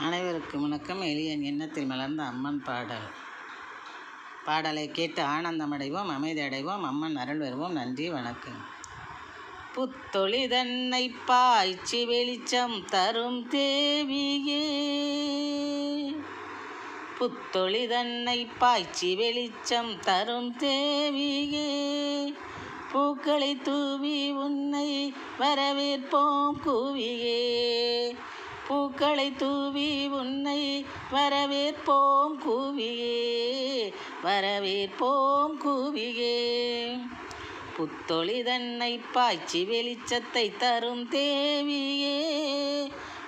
அனைவருக்கும் வணக்கம். எளியன் எண்ணத்தில் மலர்ந்த அம்மன் பாடல். பாடலை கேட்டு ஆனந்தமடைவோம் அமைதி அடைவோம் அம்மன் அருள் வருவோம் நன்றி வணக்கம். புத்தொழிதன்னை பாய்ச்சி வெளிச்சம் தரும் தேவியே. புத்தொழிதன்னை பாய்ச்சி வெளிச்சம் தரும் தேவியே. பூக்களை தூவி உன்னை வரவேற்போம் கூவியே. பூக்களை தூவி உன்னை வரவேற்போம் கூவியே வரவேற்போம் கூவியே. புத்தொளி தன்னை பாய்ச்சி வெளிச்சத்தை தரும் தேவியே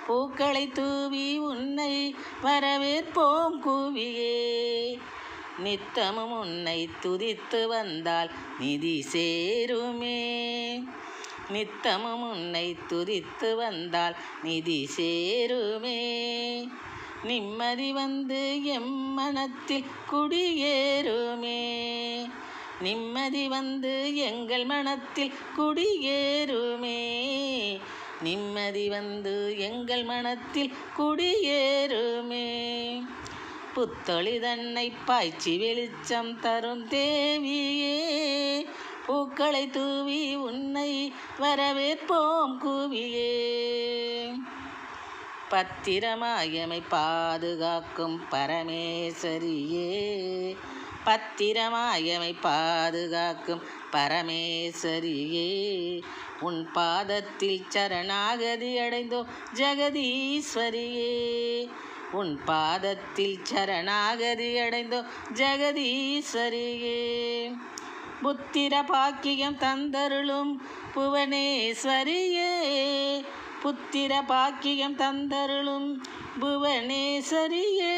பூக்களை தூவி உன்னை வரவேற்போம் கூவியே. நித்தமும் உன்னை துதித்து வந்தால் நிதி சேருமே. நித்தமும் உன்னை துதித்து வந்தால் நிதி சேருமே. நிம்மதி வந்து எம் மனத்தில் குடியேறுமே. நிம்மதி வந்து எங்கள் மனத்தில் குடியேறுமே. நிம்மதி வந்து எங்கள் மனத்தில் குடியேறுமே. புத்தொளி தன்னை பாய்ச்சி வெளிச்சம் தரும் தேவியே. பூக்களை தூவி உன்னை வரவேற்போம் கூவியே. பத்திரமாயமை பாதுகாக்கும் பரமேஸ்வரியே. பத்திரமாயமை பாதுகாக்கும் பரமேஸ்வரியே. உன் பாதத்தில் சரணாகதி அடைந்தோம் ஜெகதீஸ்வரியே. உன் பாதத்தில் சரணாகதி அடைந்தோம் ஜெகதீஸ்வரியே. புத்திர பாக்கியம் தந்தருளும் புவனேஸ்வரியே. புத்திர பாக்கியம் தந்தருளும் புவனேஸ்வரியே.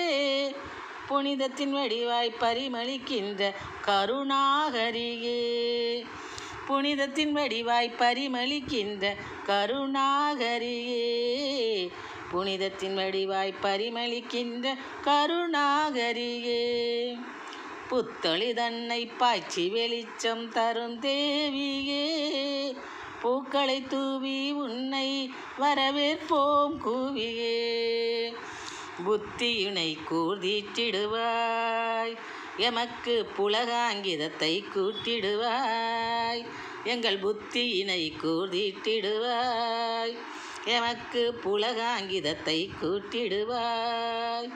புனிதத்தின் வடிவாய் பரிமளிக்கின்ற கருணாகரியே. புனிதத்தின் வடிவாய் பரிமளிக்கின்ற கருணாகரியே. புனிதத்தின் வடிவாய் பரிமளிக்கின்ற கருணாகரியே. புத்தொளி தன்னை பாய்ச்சி வெளிச்சம் தரும் தேவியே. பூக்களை தூவி உன்னை வரவேற்போம் கூவியே. புத்தியுனை கூர்தீட்டிடுவாய் எமக்கு புலகாங்கிதத்தை கூட்டிடுவாய். எங்கள் புத்தியினை கூர்தீட்டிடுவாய் எமக்கு புலகாங்கிதத்தை கூட்டிடுவாய்.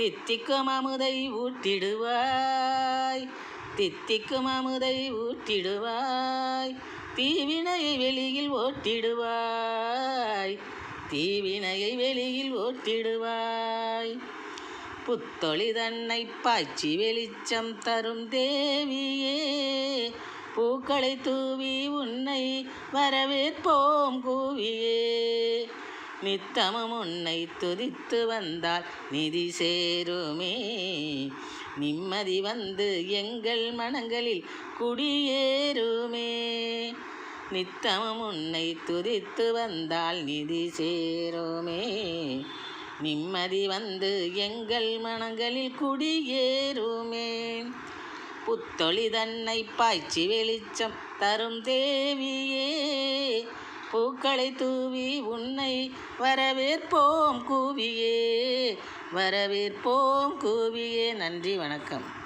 தித்திக்கும் அமுதை ஊட்டிடுவாய். தித்திக்கும் அமுதை ஊட்டிடுவாய். தீவினையை வெளியில் ஓட்டிடுவாய். தீவினையை வெளியில் ஓட்டிடுவாய். புத்தொளி தன்னை பாய்ச்சி வெளிச்சம் தரும் தேவியே பூக்களை தூவி உன்னை வரவேற்போம் கூவியே. நித்தமும் உன்னை துதித்து வந்தால் நிதி சேருமே. நிம்மதி வந்து எங்கள் மனங்களில் குடியேறுமே. நித்தமும் உன்னை துதித்து வந்தால் நிதி சேருமே. நிம்மதி வந்து எங்கள் மனங்களில் குடியேறுமே. புத்தொளி தன்னை பாய்ச்சி வெளிச்சம் தரும் தேவியே. பூக்களை தூவி உன் வரவேற்போம் கூவியே வரவேற்போம் கூவியே. நன்றி வணக்கம்.